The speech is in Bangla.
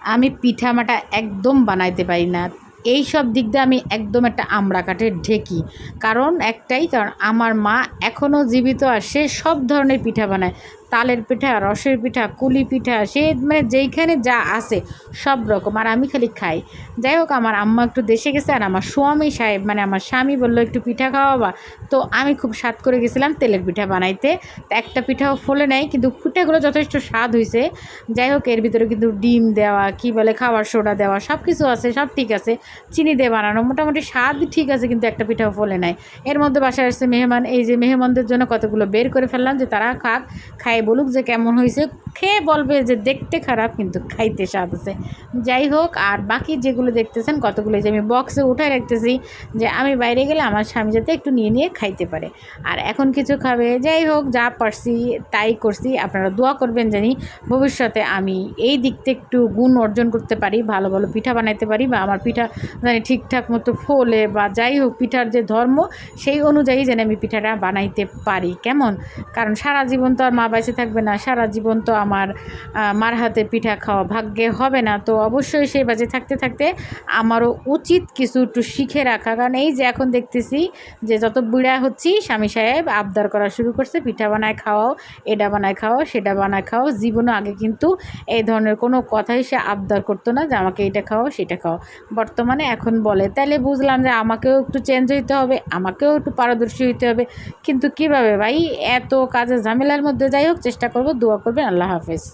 আমি পিঠামাটা একদম বানাইতে পারি না। এই সব দিক দিয়ে আমি একদম একটা আমড়া কাঠের ঢেকি। কারণ একটাই, কারণ আমার মা এখনও জীবিত আর সে সব ধরনের পিঠা বানায়। তালের পিঠা, রসের পিঠা, কুলি পিঠা, সে মানে যেইখানে যা আছে সব রকম। আর আমি খালি খাই। যাই হোক, আমার আম্মা একটু দেশে গেছে আর আমার স্বামী সাহেব মানে আমার স্বামী বলল, একটু পিঠা খাওয়াবা? তো আমি খুব স্বাদ করে গেছিলাম তেলের পিঠা বানাইতে। তো একটা পিঠাও ফলে নাই, কিন্তু পিঠাগুলো যথেষ্ট স্বাদ হয়েছে যাই হোক, এর ভিতরে কিন্তু ডিম দেওয়া, কি বলে খাবার সোডা দেওয়া সব কিছু আছে, সব ঠিক আছে। চিনি দিয়ে বানানো, মোটামুটি স্বাদ ঠিক আছে, কিন্তু একটা পিঠাও ফলে নাই। এর মধ্যে বাসায় আসছে মেহমান, এই যে মেহমানদের জন্য কতগুলো বের করে ফেললাম যে তারা খাক বলুক যে কেমন হয়েছে খেয়ে বলবে যে দেখতে খারাপ, কিন্তু খাইতে স্বাদ আছে। যাই হোক, আর বাকি যেগুলো দেখতেছেন, কতগুলো যে আমি বক্সে উঠায় রাখতেছি যে আমি বাইরে গেলে আমার স্বামী যাতে একটু নিয়ে নিয়ে খাইতে পারে। আর এখন কিছু খাবে, যাই হোক, যা পারছি তাই করছি। আপনারা দোয়া করবেন জানি ভবিষ্যতে আমি এই দিকতে একটু গুণ অর্জন করতে পারি, ভালো ভালো পিঠা বানাইতে পারি, বা আমার পিঠা জানি ঠিকঠাক মতো ফোলে, বা যাই হোক, পিঠার যে ধর্ম, সেই অনুযায়ী যেন আমি পিঠাটা বানাইতে পারি। কেমন? কারণ সারা জীবন তো আর মা বেঁচে থাকবে না, সারা জীবন তো আমার মার হাতে পিঠা খাওয়া ভাগ্যে হবে না। তো অবশ্যই সেই বাজে থাকতে থাকতে আমারও উচিত কিছু একটু শিখে রাখা। কারণ এই যে এখন দেখতেছি যে যত বুড়া হচ্ছি, স্বামী সাহেব আবদার করা শুরু করছে, পিঠা বানায় খাওয়াও, এটা বানায় খাওয়াও, সেটা বানায় খাওয়াও। জীবনও আগে কিন্তু এই ধরনের কোনো কথাই সে আবদার করতো না যে আমাকে এটা খাওয়াও, সেটা খাওয়াও। বর্তমানে এখন বলে তাহলে বুঝলাম যে আমাকেও একটু চেঞ্জ হইতে হবে, আমাকেও একটু পারদর্শী হইতে হবে। কিন্তু কীভাবে ভাই? এত কাজের ঝামেলার মধ্যে যাই হোক, চেষ্টা করব, দোয়া করবেন, আল্লাহ হাফেজ